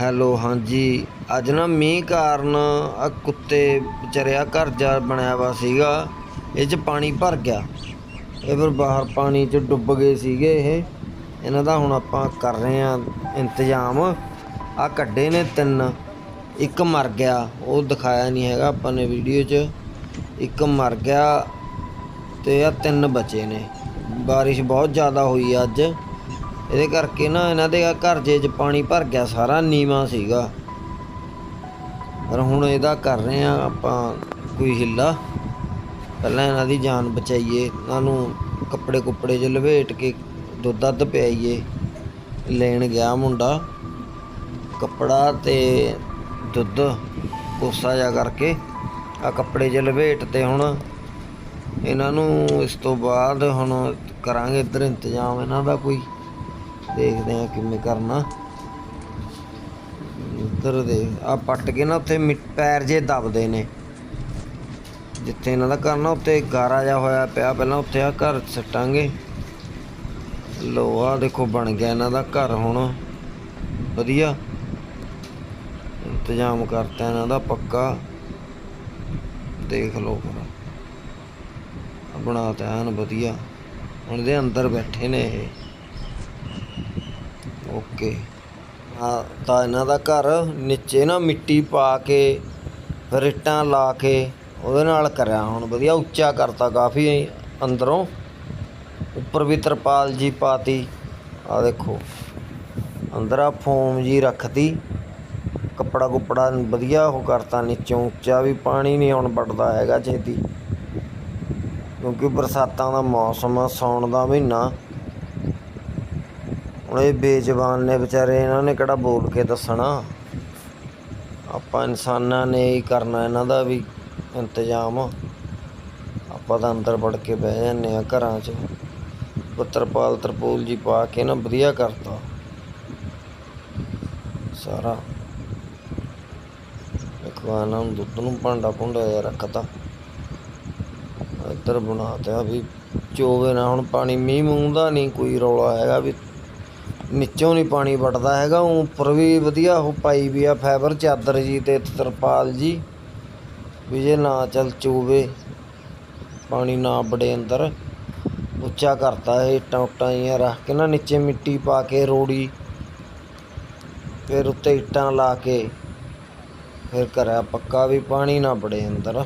Hello, ਹਾਂਜੀ। ਅੱਜ ਨਾ ਮੀਂਹ ਕਾਰਨ ਆ ਕੁੱਤੇ ਵਿਚਾਰੇ ਘਰ ਜਾ ਬਣਿਆ ਵਾ ਸੀਗਾ। ਇਹ 'ਚ ਪਾਣੀ ਭਰ ਗਿਆ। ਇਹ ਫਿਰ ਬਾਹਰ ਪਾਣੀ 'ਚ ਡੁੱਬ ਗਏ ਸੀਗੇ ਇਹ। ਇਹਨਾਂ ਦਾ ਹੁਣ ਆਪਾਂ ਕਰ ਰਹੇ ਆ ਇੰਤਜ਼ਾਮ। ਆ ਕੱਢੇ ਨੇ ਤਿੰਨ। ਇੱਕ ਮਰ ਗਿਆ। ਉਹ ਦਿਖਾਇਆ ਨਹੀਂ ਹੈਗਾ ਆਪਾਂ ਨੇ ਵੀਡੀਓ 'ਚ। ਇੱਕ ਮਰ ਗਿਆ ਤੇ ਆ ਤਿੰਨ ਬਚੇ ਨੇ। ਬਾਰਿਸ਼ ਬਹੁਤ ਜ਼ਿਆਦਾ ਹੋਈ ਅੱਜ। ਇਹਦੇ ਕਰਕੇ ਨਾ ਇਹਨਾਂ ਦੇ ਘਰ ਜੇ ਚ ਪਾਣੀ ਭਰ ਗਿਆ, ਸਾਰਾ ਨੀਵਾ ਸੀਗਾ। ਪਰ ਹੁਣ ਇਹਦਾ ਕਰ ਰਹੇ ਆ ਆਪਾਂ ਕੋਈ ਹਿੱਲਾ। ਪਹਿਲਾਂ ਇਹਨਾਂ ਦੀ ਜਾਨ ਬਚਾਈਏ, ਇਹਨਾਂ ਨੂੰ ਕੱਪੜੇ ਕੁੱਪੜੇ 'ਚ ਲਵੇਟ ਕੇ ਦੁੱਧ ਦੱਧ ਪਿਆਈਏ। ਲੈਣ ਗਿਆ ਮੁੰਡਾ, ਕੱਪੜਾ ਤੇ ਦੁੱਧ ਕੋਸਾ ਜਾ ਕਰਕੇ ਆ ਕੱਪੜੇ 'ਚ ਲਵੇਟ ਤੇ ਹੁਣ ਇਹਨਾਂ ਨੂੰ ਇਸ ਤੋਂ ਬਾਅਦ ਹੁਣ ਕਰਾਂਗੇ ਇੱਧਰ ਇੰਤਜ਼ਾਮ ਇਹਨਾਂ ਦਾ ਕੋਈ। ਦੇਖਦੇ ਆ ਕਿਵੇਂ ਕਰਨਾ। ਇੱਧਰ ਦੇ ਆ ਪੱਟ ਕੇ ਨਾ ਉੱਥੇ ਪੈਰ ਜੇ ਦਬਦੇ ਨੇ। ਜਿੱਥੇ ਇਹਨਾਂ ਦਾ ਘਰ ਨਾ ਉੱਤੇ ਗਾਰਾ ਜਾ ਹੋਇਆ ਪਿਆ, ਪਹਿਲਾਂ ਉੱਥੇ ਆ ਘਰ ਸੱਟਾਂਗੇ। ਲੋ ਦੇਖੋ ਬਣ ਗਿਆ ਇਹਨਾਂ ਦਾ ਘਰ ਹੁਣ। ਵਧੀਆ। ਇੰਤਜ਼ਾਮ ਕਰਤਾ ਇਹਨਾਂ ਦਾ ਪੱਕਾ। ਦੇਖ ਲਓ ਫਿਰ ਬਣਾਤਾ ਐਨ ਵਧੀਆ। ਹੁਣ ਦੇ ਅੰਦਰ ਬੈਠੇ ਨੇ ਇਹ। ਓਕੇ। ਆ ਤਾਂ ਇਹਨਾਂ ਦਾ ਘਰ ਨੀਚੇ ਨਾ ਮਿੱਟੀ ਪਾ ਕੇ ਫਿਰ ਲਾ ਕੇ ਉਹਦੇ ਨਾਲ ਕਰਿਆ। ਹੁਣ ਵਧੀਆ ਉੱਚਾ ਕਰਤਾ, ਕਾਫੀ ਅੰਦਰੋਂ। ਉੱਪਰ ਵੀ ਤਰਪਾਲ ਜੀ ਪਾਤੀ। ਆ ਦੇਖੋ, ਅੰਦਰ ਆ ਫੋਮ ਜੀ ਰੱਖਤੀ। ਕੱਪੜਾ ਕੁੱਪੜਾ ਵਧੀਆ ਉਹ ਕਰਤਾ, ਨੀਚੋਂ ਉੱਚਾ ਵੀ ਪਾਣੀ ਨਹੀਂ ਹੁਣ ਵੜਦਾ ਹੈਗਾ ਛੇਤੀ। ਕਿਉਂਕਿ ਬਰਸਾਤਾਂ ਦਾ ਮੌਸਮ ਆ, ਸੌਣ ਦਾ ਮਹੀਨਾ। ਹੁਣ ਇਹ ਬੇਜ਼ਬਾਨ ਨੇ ਵਿਚਾਰੇ, ਇਹਨਾਂ ਨੇ ਕਿਹੜਾ ਬੋਲ ਕੇ ਦੱਸਣਾ? ਆਪਾਂ ਇਨਸਾਨਾਂ ਨੇ ਹੀ ਕਰਨਾ ਇਹਨਾਂ ਦਾ ਵੀ ਇੰਤਜ਼ਾਮ। ਆਪਾਂ ਤਾਂ ਅੰਦਰ ਵੜ ਕੇ ਬਹਿ ਜਾਂਦੇ ਆ ਘਰਾਂ 'ਚ। ਪੁੱਤਰਪਾਲ ਤਰਪੂਲ ਜੀ ਪਾ ਕੇ ਨਾ ਵਧੀਆ ਕਰਤਾ। ਸਾਰਾ। ਦੇਖੋ ਇਹਨਾਂ ਨੂੰ ਦੁੱਧ ਨੂੰ ਭਾਂਡਾ ਭੁੰਡਾ ਜਿਹਾ ਰੱਖਤਾ। ਇੱਧਰ ਬਣਾਤਾ ਵੀ ਚੋਵੇ ਨਾ, ਹੁਣ ਪਾਣੀ ਮੀਂਹ ਮੂੰਹ ਦਾ ਨਹੀਂ ਕੋਈ ਰੌਲਾ ਹੈਗਾ ਵੀ ਨੀਚੋਂ ਨਹੀਂ ਪਾਣੀ ਵੜਦਾ ਹੈਗਾ, ਉੱਪਰ ਵੀ ਵਧੀਆ, ਉਹ ਪਾਈ ਵੀ ਆ ਫਾਈਬਰ ਚਾਦਰ ਜੀ ਤੇ ਤਰਪਾਲ ਜੀ, ਵੀ ਜੇ ਨਾ ਚੱਲ ਚੂਵੇ, ਪਾਣੀ ਨਾ ਬੜੇ ਅੰਦਰ। ਉੱਚਾ ਕਰਤਾ ਇਹ ਇੱਟਾਂ ਉੱਟਾਂ ਜਿਹੀਆਂ ਰੱਖ ਕੇ ਨਾ, ਨੀਚੇ ਮਿੱਟੀ ਪਾ ਕੇ ਰੋੜੀ, ਫਿਰ ਉੱਤੇ ਇੱਟਾਂ ਲਾ ਕੇ, ਫਿਰ ਕਰਿਆ ਪੱਕਾ ਵੀ ਪਾਣੀ ਨਾ ਬੜੇ ਅੰਦਰ।